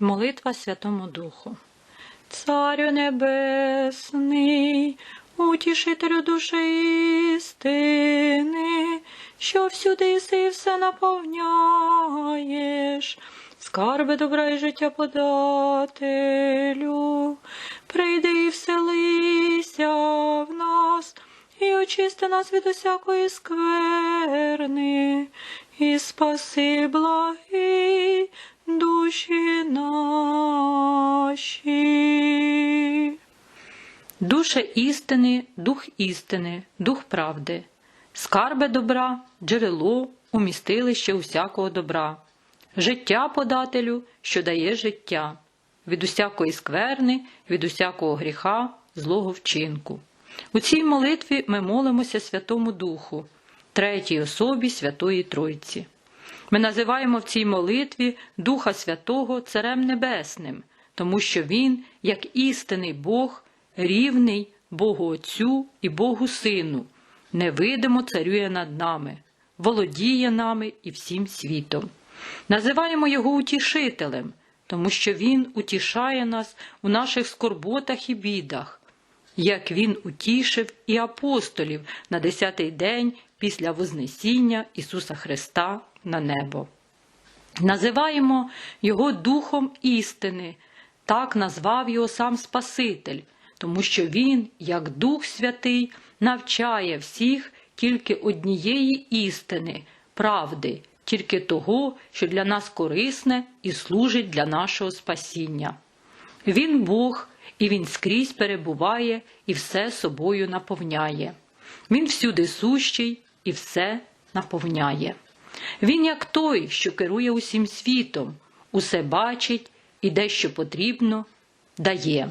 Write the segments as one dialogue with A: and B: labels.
A: Молитва Святому Духу. Царю Небесний, утішителю душі істини, що всюди єси і все наповняєш, скарби добра і життя подателю, прийди і вселися в нас, і очисти нас від усякої скверни, і спаси благі Душе істини, дух істини, дух правди, скарбе добра, джерело, умістилище усякого добра, життя подателю, що дає життя, від усякої скверни, від усякого гріха, злого вчинку. У цій молитві ми молимося Святому Духу, третій особі Святої Тройці. Ми називаємо в цій молитві Духа Святого Царем Небесним, тому що Він, як істинний Бог, рівний Богу Отцю і Богу Сину, невидимо царює над нами, володіє нами і всім світом. Називаємо Його утішителем, тому що Він утішає нас у наших скорботах і бідах, як Він утішив і апостолів на десятий день після Вознесіння Ісуса Христа на небо. Називаємо Його Духом істини, так назвав його сам Спаситель, тому що Він, як Дух Святий, навчає всіх тільки однієї істини, правди, тільки того, що для нас корисне і служить для нашого спасіння. Він Бог, і Він скрізь перебуває і все собою наповняє. Він всюди сущий і все наповняє. Він як той, що керує усім світом, усе бачить і дещо потрібно дає.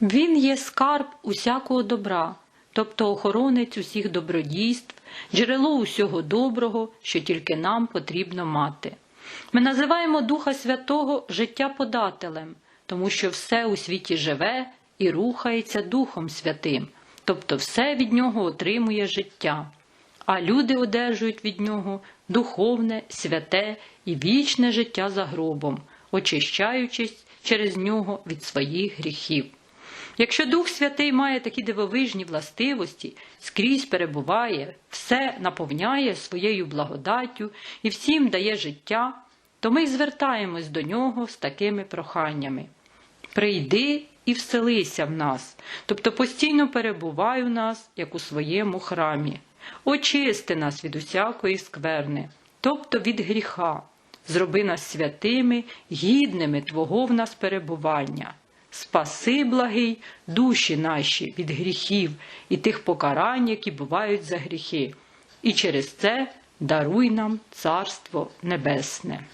A: Він є скарб усякого добра, тобто охоронець усіх добродійств, джерело усього доброго, що тільки нам потрібно мати. Ми називаємо Духа Святого життя-подателем, тому що все у світі живе і рухається Духом Святим, тобто все від нього отримує життя, а люди одержують від нього духовне, святе і вічне життя за гробом, очищаючись через нього від своїх гріхів. Якщо Дух Святий має такі дивовижні властивості, скрізь перебуває, все наповняє своєю благодаттю і всім дає життя, то ми звертаємось до нього з такими проханнями. Прийди і вселися в нас, тобто постійно перебувай у нас, як у своєму храмі. Очисти нас від усякої скверни, тобто від гріха, зроби нас святими, гідними Твого в нас перебування. Спаси, благий, душі наші від гріхів і тих покарань, які бувають за гріхи, і через це даруй нам Царство Небесне.